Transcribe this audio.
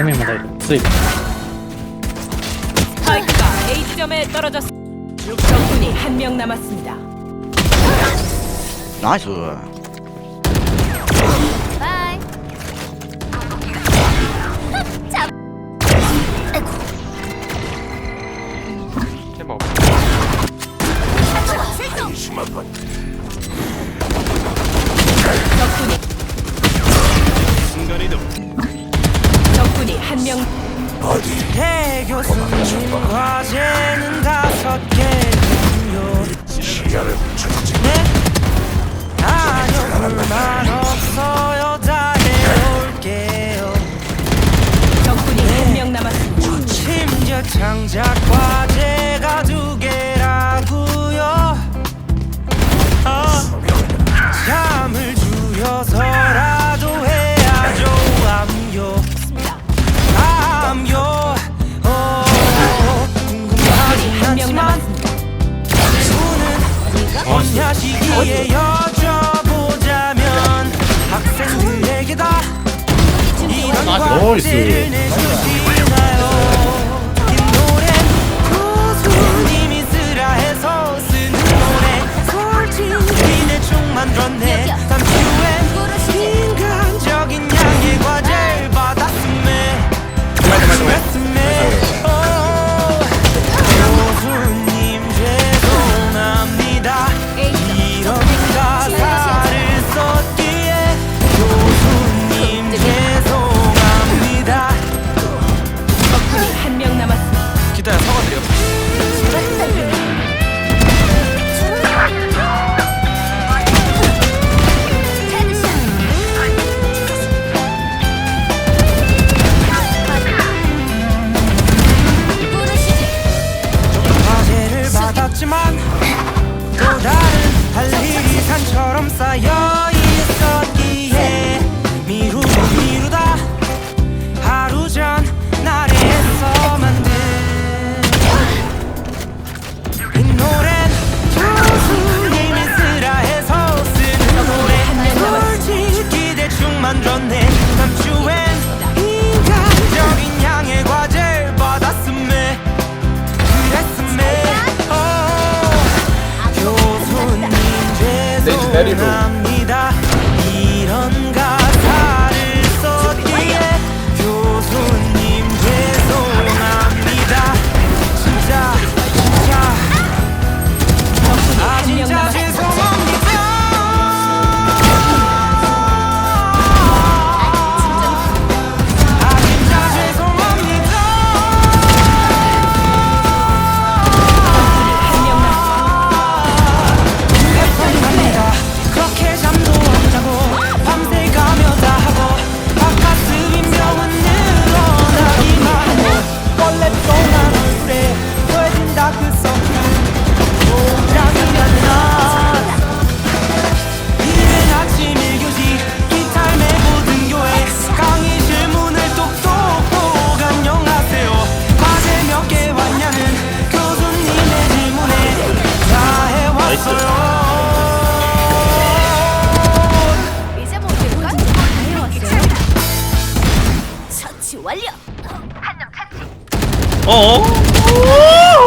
세 명마다 수입. 파이크가 A 지점에 떨어졌. 적군이 한 명 남았습니다. 나이스. 교수님 과제는 다섯 개군요 시야를 훔쳤지. 네? 아니요 불만 없어요. 다 해올게요. 적군이 네. 한명 남았습니다. 심지어 창작 과제 위에 여쭤보자면 학생들에게 다 이런 나이스. 내주지 기다려 사과드려 지만 또 다른 할 일이 산처럼 쌓여 Ready to. 완료. 한명 찾지. 어?